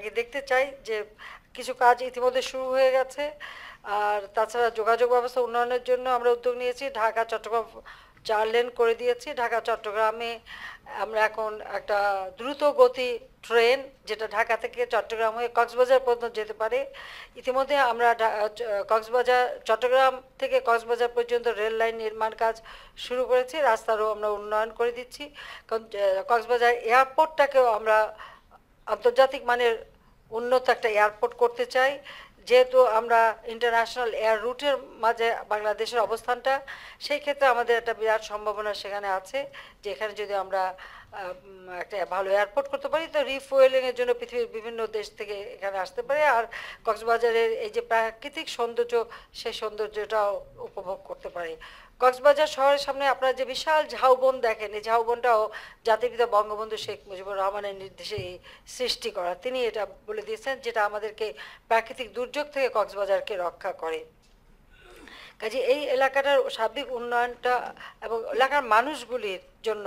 আগে দেখতে চাই যে কিছু কাজ ইতিমধ্যে শুরু হয়ে গেছে। আর তাছাড়া যোগাযোগ ব্যবস্থা উন্নয়নের জন্য আমরা উদ্যোগ নিয়েছি। ঢাকা, চট্টগ্রাম চার লেন করে দিয়েছি। ঢাকা, চট্টগ্রামে আমরা এখন একটা দ্রুত গতি ট্রেন যেটা ঢাকা থেকে চট্টগ্রাম হয়ে কক্সবাজার পর্যন্ত যেতে পারে। ইতিমধ্যে আমরা কক্সবাজার, চট্টগ্রাম থেকে কক্সবাজার পর্যন্ত রেল লাইন নির্মাণ কাজ শুরু করেছি। রাস্তারও আমরা উন্নয়ন করে দিচ্ছি। কক্সবাজার এয়ারপোর্টটাকেও আমরা আন্তর্জাতিক মানের উন্নত একটা এয়ারপোর্ট করতে চাই। যেহেতু আমরা ইন্টারন্যাশনাল এয়ার রুটের মাঝে বাংলাদেশের অবস্থানটা, সেই ক্ষেত্রে আমাদের একটা বিরাট সম্ভাবনা সেখানে আছে, যেখানে যদি আমরা একটা ভালো এয়ারপোর্ট করতে পারি, তো রিফুয়েলিং এর জন্য পৃথিবীর বিভিন্ন দেশ থেকে এখানে আসতে পারে। আর কক্সবাজারের এই যে প্রাকৃতিক সৌন্দর্য, সেই সৌন্দর্যটাও উপভোগ করতে পারে। কক্সবাজার শহরের সামনে আপনারা যে বিশাল ঝাউবন দেখেন, এই ঝাউবনটাও জাতিপিতা বঙ্গবন্ধু শেখ মুজিবুর রহমানের নির্দেশে সৃষ্টি করা। তিনি এটা বলে দিয়েছেন যেটা আমাদেরকে প্রাকৃতিক দুর্যোগ থেকে কক্সবাজারকে রক্ষা করে। কাজে এই এলাকাটার সার্বিক উন্নয়নটা এবং এলাকার মানুষগুলির জন্য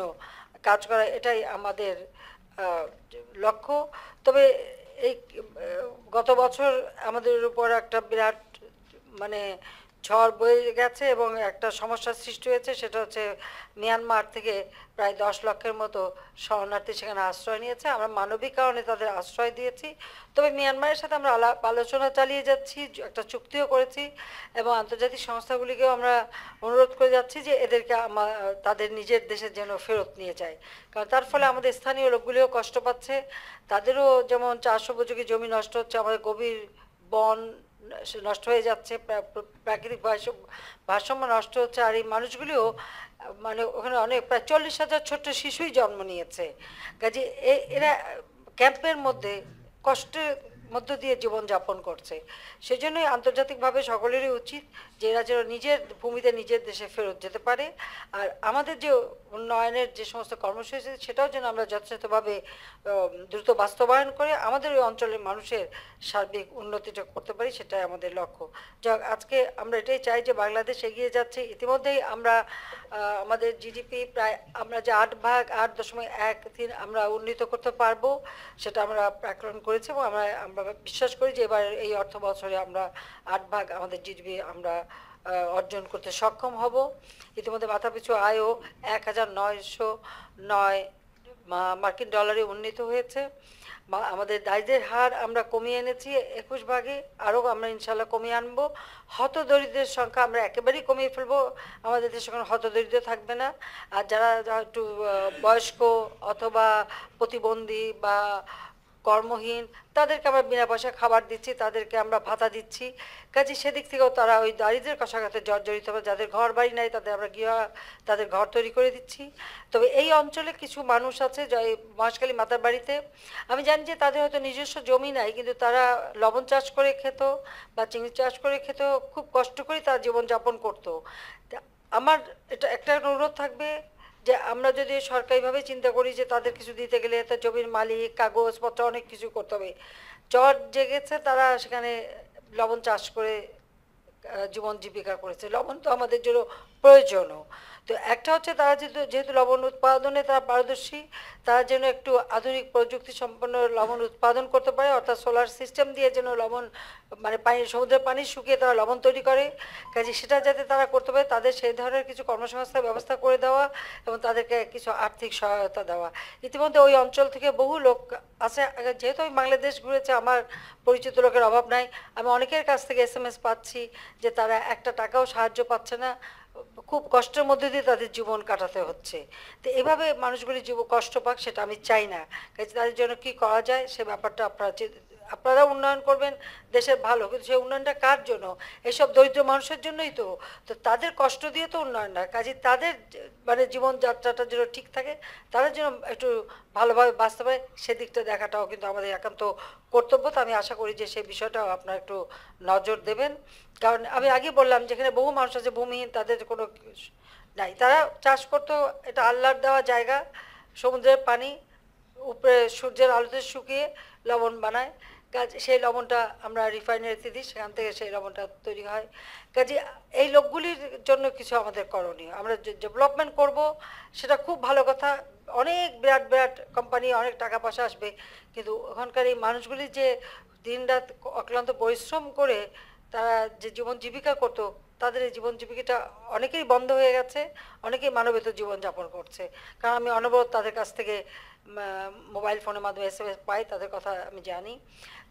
কাজ করা এটাই আমাদের লক্ষ্য। তবে এই গত বছর আমাদের উপর একটা বিরাট মানে ঝড় বয়ে গেছে এবং একটা সমস্যার সৃষ্টি হয়েছে, সেটা হচ্ছে মিয়ানমার থেকে প্রায় দশ লক্ষের মতো শরণার্থী সেখানে আশ্রয় নিয়েছে। আমরা মানবিক কারণে তাদের আশ্রয় দিয়েছি। তবে মিয়ানমারের সাথে আমরা আলাপ আলোচনা চালিয়ে যাচ্ছি একটা চুক্তিও করেছি এবং আন্তর্জাতিক সংস্থাগুলিকেও আমরা অনুরোধ করে যাচ্ছি যে এদেরকে তাদের নিজের দেশে যেন ফেরত নিয়ে যায়। কারণ তার ফলে আমাদের স্থানীয় লোকগুলিও কষ্ট পাচ্ছে। তাদেরও যেমন চাষ উপযোগী জমি নষ্ট হচ্ছে, আমাদের গভীর বন নষ্ট হয়ে যাচ্ছে, প্রা- প্রা- প্রাকৃতিক ভারসাম্য নষ্ট হচ্ছে, আর এই মানুষগুলিও মানে ওখানে অনেক, প্রায় চল্লিশ হাজার ছোট্ট শিশুই জন্ম নিয়েছে। কাজে এরা ক্যাম্পের মধ্যে কষ্টের মধ্য দিয়ে জীবনযাপন করছে। সেজন্যই আন্তর্জাতিকভাবে সকলেরই উচিত যে এরা যেন নিজের ভূমিতে নিজের দেশে ফেরত যেতে পারে। আর আমাদের যে উন্নয়নের যে সমস্ত কর্মসূচি সেটাও যেন আমরা যথাযথভাবে দ্রুত বাস্তবায়ন করে আমাদের ওই অঞ্চলের মানুষের সার্বিক উন্নতিটা করতে পারি, সেটাই আমাদের লক্ষ্য। যাক, আজকে আমরা এটাই চাই যে বাংলাদেশ এগিয়ে যাচ্ছে। ইতিমধ্যেই আমরা আমাদের জিডিপি প্রায়, আমরা যে আট ভাগ, আট দশমিক এক তিন আমরা উন্নীত করতে পারব, সেটা আমরা প্রাকরণ করেছি এবং আমরা আমরা বিশ্বাস করি যে এবার এই অর্থ বছরে আমরা আট ভাগ আমাদের জিডিপি আমরা অর্জন করতে সক্ষম হব। ইতিমধ্যে মাথাপিছু আয়ও এক হাজার নয়শো নয় মার্কিন ডলারে উন্নীত হয়েছে। আমাদের দারিদ্রের হার আমরা কমিয়ে এনেছি একুশ ভাগে, আরও আমরা ইনশাল্লাহ কমিয়ে আনব। হত দরিদ্রের সংখ্যা আমরা একেবারেই কমিয়ে ফেলব। আমাদের দেশে কোনো হত দরিদ্র থাকবে না। আর যারা একটু বয়স্ক অথবা প্রতিবন্ধী বা কর্মহীন, তাদেরকে আমরা বিনা পয়সা খাবার দিচ্ছি, তাদেরকে আমরা ভাতা দিচ্ছি। কাজে সেদিক থেকেও তারা ওই দারিদ্রের কষাঘাতে জর্জরিত হবে যাদের ঘর বাড়ি নাই, তাদের আমরা গৃহ, তাদের ঘর তৈরি করে দিচ্ছি। তবে এই অঞ্চলে কিছু মানুষ আছে এই মাতার বাড়িতে। আমি জানি যে তাদের হয়তো নিজস্ব জমি নাই, কিন্তু তারা লবণ চাষ করে খেত বা চিংড়ি চাষ করে খেত, খুব কষ্ট করে তারা জীবনযাপন করতো। আমার এটা একটা অনুরোধ থাকবে যে আমরা যদি সরকারিভাবে চিন্তা করি যে তাদের কিছু দিতে গেলে তার জমির মালিক, কাগজপত্র অনেক কিছু করতে হবে। চট জেগেছে তারা সেখানে লবণ চাষ করে জীবন জীবিকা করেছে। লবণ তো আমাদের জন্য প্রয়োজনও। তো একটা হচ্ছে তারা যেহেতু যেহেতু লবণ উৎপাদনে তারা পারদর্শী, তারা যেন একটু আধুনিক প্রযুক্তি সম্পন্ন লবণ উৎপাদন করতে পারে, অর্থাৎ সোলার সিস্টেম দিয়ে যেন লবণ মানে পানি সমুদ্রের পানি শুকিয়ে তারা লবণ তৈরি করে। কাজে সেটা যাতে তারা করতে পারে, তাদের সেই ধরনের কিছু কর্মসংস্থার ব্যবস্থা করে দেওয়া এবং তাদেরকে কিছু আর্থিক সহায়তা দেওয়া। ইতিমধ্যে ওই অঞ্চল থেকে বহু লোক আছে যেহেতু আমি বাংলাদেশ ঘুরেছে, আমার পরিচিত লোকের অভাব নাই। আমি অনেকের কাছ থেকে এস এম এস পাচ্ছি যে তারা একটা টাকাও সাহায্য পাচ্ছে না। খুব কষ্টের মধ্যে দিয়ে তাদের জীবন কাটাতে হচ্ছে। তো এভাবে মানুষগুলি জীব কষ্ট পাক সেটা আমি চাই না। তাদের জন্য কি করা যায় সে ব্যাপারটা আপনারা আপনারা উন্নয়ন করবেন দেশের ভালো, কিন্তু সেই উন্নয়নটা কার জন্য? এসব দরিদ্র মানুষের জন্যই তো। তো তাদের কষ্ট দিয়ে তো উন্নয়ন না কাজে তাদের মানে জীবনযাত্রাটা যেন ঠিক থাকে, তাদের জন্য একটু ভালোভাবে বাঁচতে পারে সেদিকটা দেখাটাও কিন্তু আমাদের একান্ত কর্তব্য। তো আমি আশা করি যে সেই বিষয়টাও আপনারা একটু নজর দেবেন। কারণ আমি আগে বললাম, যেখানে বহু মানুষ আছে, ভূমিহীন, তাদের কোনো নাই। তারা চাষ করতো, এটা আল্লাহর দেওয়া জায়গা, সমুদ্রের পানি উপরে সূর্যের আলোতে শুকিয়ে লবণ বানায়। কাজ সেই লবণটা আমরা রিফাইনারিতে দিই, সেখান থেকে সেই লবণটা তৈরি হয়। কাজে এই লোকগুলির জন্য কিছু আমাদের করণীয়। আমরা যে ডেভেলপমেন্ট করব, সেটা খুব ভালো কথা। অনেক বিরাট বিরাট কোম্পানি অনেক টাকা পয়সা আসবে, কিন্তু ওখানকার এই মানুষগুলি যে দিনরাত অক্লান্ত পরিশ্রম করে তারা যে জীবন জীবিকা করতো, তাদের এই জীবন জীবিকাটা অনেকেই বন্ধ হয়ে গেছে, অনেকেই মানবেতর জীবন যাপন করছে। কারণ আমি অনবরত তাদের কাছ থেকে মোবাইল ফোনের মাধ্যমে এস পাই, তাদের কথা আমি জানি।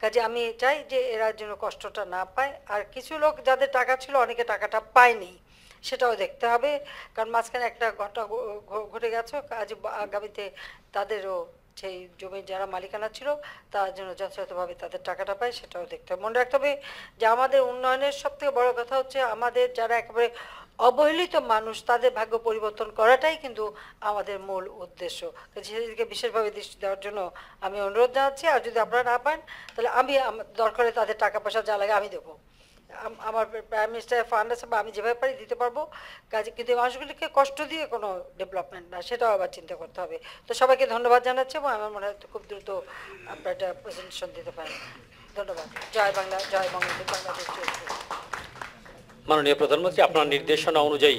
কাজে আমি চাই যে এরা যেন কষ্টটা না পায়। আর কিছু লোক যাদের টাকা ছিল, অনেকে টাকাটা পায়নি, সেটাও দেখতে হবে। কারণ মাঝখানে একটা ঘটনা ঘটে গেছে। কাজ আগামীতে তাদেরও সেই জমির যারা মালিকানা ছিল, তারা যেন যথাযথভাবে তাদের টাকাটা পায়, সেটাও দেখতে হবে। মনে রাখতে হবে যে আমাদের উন্নয়নের সব থেকে বড় কথা হচ্ছে আমাদের যারা একেবারে অবহেলিত মানুষ তাদের ভাগ্য পরিবর্তন করাটাই কিন্তু আমাদের মূল উদ্দেশ্য। সেদিকে বিশেষভাবে দৃষ্টি দেওয়ার জন্য আমি অনুরোধ জানাচ্ছি, আর যদি আপনারা না পান, তাহলে আমি দরকারে তাদের টাকা পয়সা যা লাগে আমি দেবো। আমার প্রাইম মিনিস্টার ফান্ড আছে বা আমি যেভাবে পারি দিতে পারব। কাজে কিন্তু মানুষগুলিকে কষ্ট দিয়ে কোনো ডেভেলপমেন্ট না, সেটাও আবার চিন্তা করতে হবে। তো সবাইকে ধন্যবাদ জানাচ্ছি এবং আমার মনে হয় খুব দ্রুত আপনারা একটা প্রেজেন্টেশন দিতে পারেন। ধন্যবাদ। জয় বাংলা, জয় বাংলাদেশ বাংলাদেশ। মাননীয় প্রধানমন্ত্রী আপনার নির্দেশনা অনুযায়ী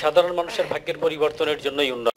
সাধারণ মানুষের ভাগ্যের পরিবর্তনের জন্যই উন্নয়ন।